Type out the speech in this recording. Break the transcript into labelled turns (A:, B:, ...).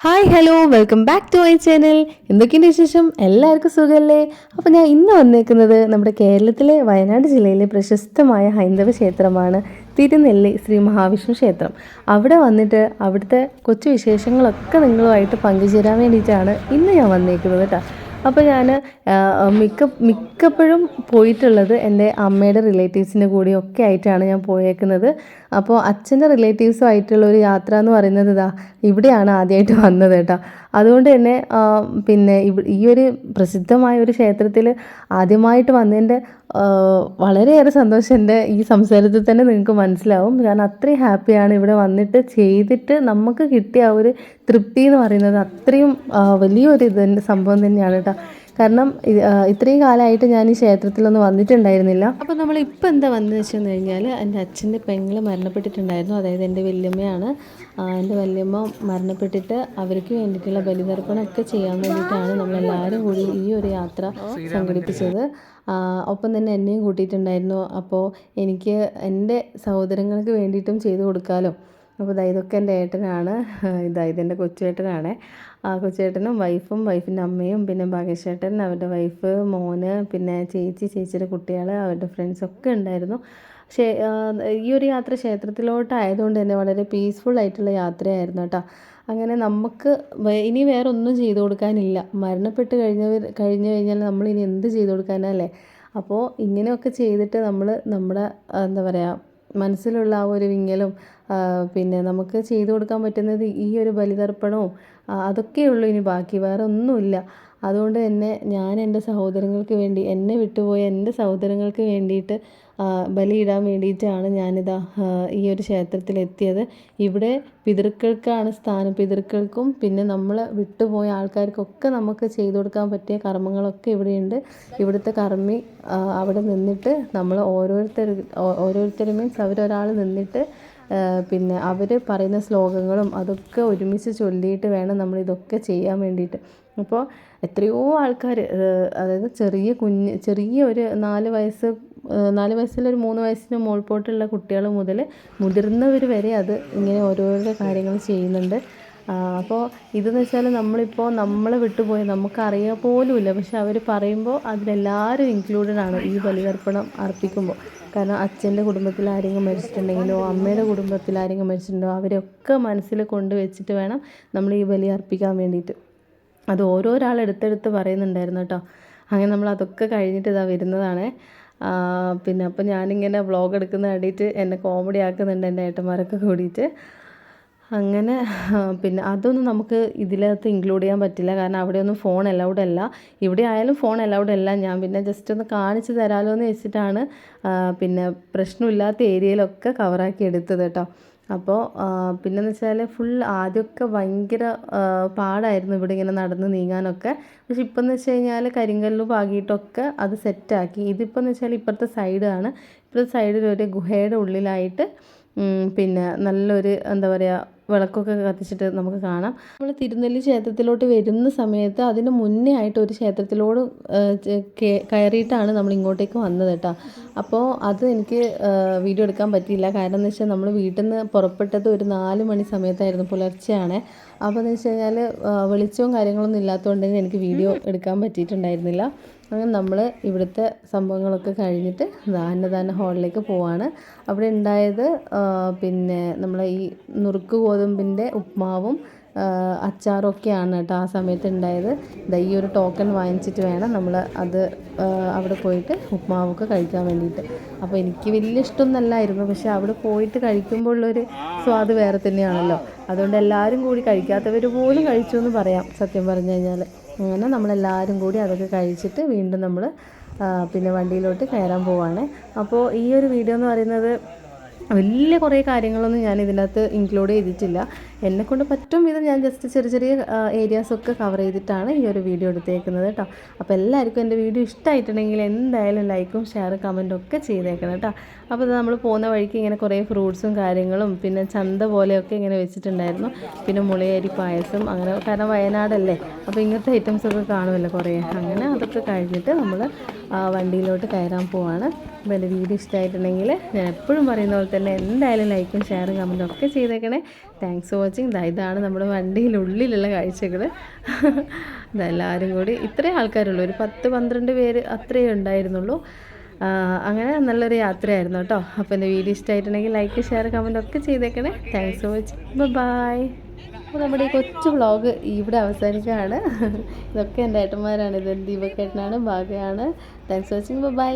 A: Hi hello welcome back to my channel എന്തൊക്കെയുണ്ട് വിശേഷം? എല്ലാവർക്കും സുഖമല്ലേ അപ്പോൾ ഞാൻ ഇന്ന് വന്നേക്കുന്നത് നമ്മുടെ കേരളത്തിലെ വയനാട് ജില്ലയിലെ പ്രശസ്തമായ ഹൈന്ദവ ക്ഷേത്രമാണ് തിരുനെല്ലി ശ്രീ മഹാവിഷ്ണു ക്ഷേത്രം. അവിടെ വന്നിട്ട് അവിടുത്തെ കൊച്ചു വിശേഷങ്ങളൊക്കെ നിങ്ങളുമായിട്ട് പങ്കുചേരാൻ വേണ്ടിയിട്ടാണ് ഇന്ന് ഞാൻ വന്നേക്കുന്നത് കേട്ടോ. അപ്പോൾ ഞാൻ മിക്ക മിക്കപ്പോഴും പോയിട്ടുള്ളത് എന്റെ അമ്മയുടെ റിലേറ്റീവ്സിന്റെ കൂടെ ഒക്കെ ആയിട്ടാണ് ഞാൻ പോയേക്കുന്നത്. അപ്പോൾ അച്ഛന്റെ റിലേറ്റീവ്സും ആയിട്ടുള്ള ഒരു യാത്ര എന്ന് പറയുന്നത് ഇതാ ഇവിടെയാണ് ആദ്യമായിട്ട് വന്നത് കേട്ടോ. അതുകൊണ്ട് തന്നെ പിന്നെ ഈ ഒരു പ്രസിദ്ധമായ ഒരു ക്ഷേത്രത്തിൽ ആദ്യമായിട്ട് വന്നതിന്റെ വളരെയേറെ സന്തോഷം എന്റെ ഈ സംസാരത്തിൽ തന്നെ നിങ്ങൾക്ക് മനസ്സിലാവും. ഞാൻ അത്രയും ഹാപ്പിയാണ് ഇവിടെ വന്നിട്ട് ചെയ്തിട്ട് നമുക്ക് കിട്ടിയ ആ ഒരു തൃപ്തി എന്ന് പറയുന്നത് അത്രയും വലിയൊരു ഇത് സംഭവം തന്നെയാണ് കേട്ടോ. കാരണം ഇത്രയും കാലമായിട്ട് ഞാൻ ഈ ക്ഷേത്രത്തിലൊന്നും വന്നിട്ടുണ്ടായിരുന്നില്ല. അപ്പോൾ നമ്മൾ ഇപ്പോൾ എന്താ വന്നതെന്ന് വെച്ച് കഴിഞ്ഞാൽ എന്റെ അച്ഛന്റെ പെങ്ങൾ മരണപ്പെട്ടിട്ടുണ്ടായിരുന്നു. അതായത് എന്റെ വല്യമ്മയാണ്. എന്റെ വല്യമ്മ മരണപ്പെട്ടിട്ട് അവർക്ക് വേണ്ടിയിട്ടുള്ള ബലിതർപ്പണമൊക്കെ ചെയ്യാൻ വേണ്ടിയിട്ടാണ് നമ്മളെല്ലാവരും കൂടി ഈ ഒരു യാത്ര സംഘടിപ്പിച്ചത്. ഒപ്പം തന്നെ എന്നെയും കൂട്ടിയിട്ടുണ്ടായിരുന്നു. അപ്പോൾ എനിക്ക് എന്റെ സഹോദരങ്ങൾക്ക് വേണ്ടിയിട്ടും ചെയ്തു കൊടുക്കാമല്ലോ അപ്പോൾ ദാ ഇതൊക്കെ എന്റെ ഏട്ടനാണ്. ഇതാ ഇതെന്റെ കൊച്ചുവേട്ടനാണ് ആ കൊച്ചുവേട്ടനും വൈഫും വൈഫിന്റെ അമ്മയും പിന്നെ ഭാഗ്യശേട്ടൻ അവരുടെ വൈഫ് മോന് പിന്നെ ചേച്ചി ചേച്ചിയുടെ കുട്ടികൾ അവരുടെ ഫ്രണ്ട്സ് ഒക്കെ ഉണ്ടായിരുന്നു. പക്ഷേ ഈ ഒരു യാത്ര ക്ഷേത്രത്തിലോട്ടായതുകൊണ്ട് തന്നെ വളരെ പീസ്ഫുൾ ആയിട്ടുള്ള യാത്രയായിരുന്നു കേട്ടോ. അങ്ങനെ നമുക്ക് ഇനി വേറെ ഒന്നും ചെയ്തു കൊടുക്കാനില്ല. മരണപ്പെട്ട് കഴിഞ്ഞവർ കഴിഞ്ഞു കഴിഞ്ഞാൽ നമ്മൾ ഇനി എന്ത് ചെയ്തു കൊടുക്കാനല്ലേ അപ്പോൾ ഇങ്ങനെയൊക്കെ ചെയ്തിട്ട് നമ്മൾ നമ്മുടെ എന്താ പറയുക മനസ്സിലുള്ള ആ ഒരു വിങ്ങലും പിന്നെ നമുക്ക് ചെയ്തു കൊടുക്കാൻ പറ്റുന്നത് ഈ ഒരു ബലിതർപ്പണവും അതൊക്കെയുള്ളൂ ഇനി ബാക്കി. വേറെ ഒന്നുമില്ല. അതുകൊണ്ട് തന്നെ ഞാൻ എന്റെ സഹോദരങ്ങൾക്ക് വേണ്ടി എന്നെ വിട്ടുപോയ എന്റെ സഹോദരങ്ങൾക്ക് വേണ്ടിയിട്ട് ബലിയിടാൻ വേണ്ടിയിട്ടാണ് ഞാനിതാ ഈ ഒരു ക്ഷേത്രത്തിൽ എത്തിയത് ഇവിടെ പിതൃക്കൾക്കാണ് സ്ഥാനം. പിതൃക്കൾക്കും പിന്നെ നമ്മൾ വിട്ടുപോയ ആൾക്കാർക്കൊക്കെ നമുക്ക് ചെയ്തു കൊടുക്കാൻ പറ്റിയ കർമ്മങ്ങളൊക്കെ ഇവിടെയുണ്ട്. ഇവിടുത്തെ കർമ്മി അവിടെ നിന്നിട്ട് നമ്മൾ ഓരോരുത്തർ ഓരോരുത്തരും മീൻസ് അവരൊരാൾ നിന്നിട്ട് പിന്നെ അവർ പറയുന്ന ശ്ലോകങ്ങളും അതൊക്കെ ഒരുമിച്ച് ചൊല്ലിയിട്ട് വേണം നമ്മൾ ഇതൊക്കെ ചെയ്യാൻ വേണ്ടിയിട്ട്. അപ്പോൾ എത്രയോ ആൾക്കാർ അതായത് ചെറിയ കുഞ്ഞ് ചെറിയ ഒരു നാല് വയസ്സ് നാല് വയസ്സിലൊരു മൂന്ന് വയസ്സിന് മുകൾപോട്ടുള്ള കുട്ടികൾ മുതൽ മുതിർന്നവർ വരെ അത് ഇങ്ങനെ ഓരോരോ കാര്യങ്ങൾ ചെയ്യുന്നുണ്ട്. അപ്പോൾ ഇതെന്ന് വെച്ചാൽ നമ്മളിപ്പോൾ നമ്മളെ വിട്ടുപോയി നമുക്കറിയാൻ പോലുമില്ല. പക്ഷെ അവർ പറയുമ്പോൾ അതിലെല്ലാവരും ഇൻക്ലൂഡഡ് ആണ് ഈ ബലിതർപ്പണം അർപ്പിക്കുമ്പോൾ കാരണം അച്ഛന്റെ കുടുംബത്തിൽ ആരെങ്കിലും മരിച്ചിട്ടുണ്ടെങ്കിലോ അമ്മയുടെ കുടുംബത്തിൽ ആരെങ്കിലും മരിച്ചിട്ടുണ്ടോ അവരൊക്കെ മനസ്സിൽ കൊണ്ട് വെച്ചിട്ട് വേണം നമ്മൾ ഈ ബലി അർപ്പിക്കാൻ വേണ്ടിയിട്ട് അത് ഓരോരാൾ എടുത്തെടുത്ത് പറയുന്നുണ്ടായിരുന്നു കേട്ടോ. അങ്ങനെ നമ്മൾ അതൊക്കെ കഴിഞ്ഞിട്ട് ഇതാ വരുന്നതാണ്. പിന്നെ അപ്പോൾ ഞാനിങ്ങനെ വ്ളോഗ് എടുക്കുന്ന വേണ്ടിയിട്ട് എന്നെ കോമഡി ആക്കുന്നുണ്ട് എന്റെ ഏട്ടന്മാരൊക്കെ കൂടിയിട്ട്. അങ്ങനെ പിന്നെ അതൊന്നും നമുക്ക് ഇതിനകത്ത് ഇൻക്ലൂഡ് ചെയ്യാൻ പറ്റില്ല. കാരണം അവിടെയൊന്നും ഫോൺ അലൗഡ് അല്ല. ഇവിടെ ആയാലും ഫോൺ അലൗഡ് അല്ല. ഞാൻ പിന്നെ ജസ്റ്റ് ഒന്ന് കാണിച്ച് തരാമല്ലോ എന്ന് വെച്ചിട്ടാണ് പിന്നെ പ്രശ്നമില്ലാത്ത ഏരിയയിലൊക്കെ കവറാക്കി എടുത്തത് കേട്ടോ. അപ്പോൾ പിന്നെന്ന് വെച്ചാൽ ഫുൾ ആദ്യമൊക്കെ ഭയങ്കര പാടായിരുന്നു ഇവിടെ ഇങ്ങനെ നടന്ന് നീങ്ങാനൊക്കെ. പക്ഷെ ഇപ്പം എന്ന് വെച്ച് കഴിഞ്ഞാൽ കരിങ്കല്ല് പാകിയിട്ടൊക്കെ അത് സെറ്റാക്കി ഇതിപ്പോൾ എന്ന് വെച്ചാൽ ഇപ്പുറത്തെ സൈഡാണ് ഇപ്പോഴത്തെ സൈഡിൽ ഒരു ഗുഹയുടെ ഉള്ളിലായിട്ട് പിന്നെ നല്ലൊരു എന്താ പറയുക വിളക്കൊക്കെ കത്തിച്ചിട്ട് നമുക്ക് കാണാം. നമ്മൾ തിരുനെല്ലി ക്ഷേത്രത്തിലോട്ട് വരുന്ന സമയത്ത് അതിന് മുന്നേ ആയിട്ട് ഒരു ക്ഷേത്രത്തിലോട് കയറിയിട്ടാണ് നമ്മൾ ഇങ്ങോട്ടേക്ക് വന്നത് കേട്ടോ. അപ്പോൾ അത് എനിക്ക് വീഡിയോ എടുക്കാൻ പറ്റിയില്ല. കാരണം എന്ന് വെച്ചാൽ നമ്മൾ വീട്ടിൽ നിന്ന് പുറപ്പെട്ടത് ഒരു നാല് മണി സമയത്തായിരുന്നു പുലർച്ചെയാണ്. അപ്പോൾ എന്ന് വെച്ച് കഴിഞ്ഞാൽ വെളിച്ചവും കാര്യങ്ങളൊന്നും ഇല്ലാത്തതുകൊണ്ട് തന്നെ എനിക്ക് വീഡിയോ എടുക്കാൻ പറ്റിയിട്ടുണ്ടായിരുന്നില്ല. അങ്ങനെ നമ്മൾ ഇവിടുത്തെ സംഭവങ്ങളൊക്കെ കഴിഞ്ഞിട്ട് അന്നദാന ഹാളിലേക്ക് പോവാണ്. അവിടെ ഉണ്ടായത് പിന്നെ നമ്മളെ ഈ നുറുക്ക് ഗോതമ്പിന്റെ ഉപ്മാവും ആ, അച്ചാറും ഒക്കെയാണ് കേട്ടോ ആ സമയത്ത് ഉണ്ടായത്. ഈ ഒരു ടോക്കൺ വാങ്ങിച്ചിട്ട് വേണം നമ്മൾ അത് അവിടെ പോയിട്ട് ഉപ്മാവൊക്കെ കഴിക്കാൻ വേണ്ടിയിട്ട്. അപ്പോൾ എനിക്ക് വലിയ ഇഷ്ടമൊന്നുമല്ലായിരുന്നു പക്ഷേ അവിടെ പോയിട്ട് കഴിക്കുമ്പോൾ ഉള്ളൊരു സ്വാദ് വേറെ തന്നെയാണല്ലോ. അതുകൊണ്ട് എല്ലാവരും കൂടി കഴിക്കാത്തവർ പോലും കഴിച്ചു എന്ന് പറയാം സത്യം പറഞ്ഞു കഴിഞ്ഞാൽ അങ്ങനെ നമ്മളെല്ലാവരും കൂടി അതൊക്കെ കഴിച്ചിട്ട് വീണ്ടും നമ്മൾ പിന്നെ വണ്ടിയിലോട്ട് കയറാൻ പോവാണ്. അപ്പോൾ ഈ ഒരു വീഡിയോ എന്ന് പറയുന്നത് വലിയ കുറേ കാര്യങ്ങളൊന്നും ഞാൻ ഇതിനകത്ത് ഇൻക്ലൂഡ് ചെയ്തിട്ടില്ല. എന്നെക്കൊണ്ട് പറ്റും വിധം ഞാൻ ജസ്റ്റ് ചെറിയ ചെറിയ ഏരിയാസൊക്കെ കവർ ചെയ്തിട്ടാണ് ഈ ഒരു വീഡിയോ എടുത്തേക്കുന്നത് കേട്ടോ അപ്പോൾ എല്ലാവർക്കും എന്റെ വീഡിയോ ഇഷ്ടമായിട്ടുണ്ടെങ്കിൽ എന്തായാലും ലൈക്കും ഷെയറും കമന്റും ഒക്കെ ചെയ്തേക്കണം കേട്ടോ അപ്പോൾ ഇത് നമ്മൾ പോകുന്ന വഴിക്ക് ഇങ്ങനെ കുറേ ഫ്രൂട്ട്സും കാര്യങ്ങളും പിന്നെ ചന്ത പോലെയൊക്കെ ഇങ്ങനെ വെച്ചിട്ടുണ്ടായിരുന്നു. പിന്നെ മുളയരി പായസം അങ്ങനെ കാരണം വയനാടല്ലേ. അപ്പോൾ ഇങ്ങനത്തെ ഐറ്റംസൊക്കെ കാണുമല്ലോ കുറേ. അങ്ങനെ അതൊക്കെ കഴിഞ്ഞിട്ട് നമ്മൾ വണ്ടിയിലോട്ട് കയറാൻ പോവാണ്. അപ്പോൾ എന്റെ വീഡിയോ ഇഷ്ടമായിട്ടുണ്ടെങ്കിൽ ഞാൻ എപ്പോഴും പറയുന്ന പോലെ തന്നെ എന്തായാലും ലൈക്കും ഷെയറും കമന്റും ഒക്കെ ചെയ്തേക്കണേ. താങ്ക്സ് ഫോർ വാച്ചിങ് ഇതാണ് നമ്മുടെ വണ്ടിയിലുള്ളിലുള്ള കാഴ്ചകൾ എല്ലാവരും കൂടി ഇത്രയും ആൾക്കാരുള്ളൂ. ഒരു പത്ത് പന്ത്രണ്ട് പേര് അത്രയേ ഉണ്ടായിരുന്നുള്ളൂ. അങ്ങനെ നല്ലൊരു യാത്രയായിരുന്നു കേട്ടോ. അപ്പോൾ എന്റെ വീഡിയോ ഇഷ്ടമായിട്ടുണ്ടെങ്കിൽ ലൈക്ക് ഷെയർ കമന്റ് ഒക്കെ ചെയ്തേക്കണേ. താങ്ക്സ് ഫോർ വാച്ചിങ് ബൈ അപ്പോൾ നമ്മുടെ ഈ കൊച്ചു വ്ളോഗ് ഇവിടെ അവസാനിക്കുകയാണ്. ഇതൊക്കെ എന്റെ ഏട്ടന്മാരാണ്. ഇത് ദീപക്കേട്ടനാണ് ഭാഗ്യമാണ് താങ്ക്സ് ഫോർ വാച്ചിങ് ബൈ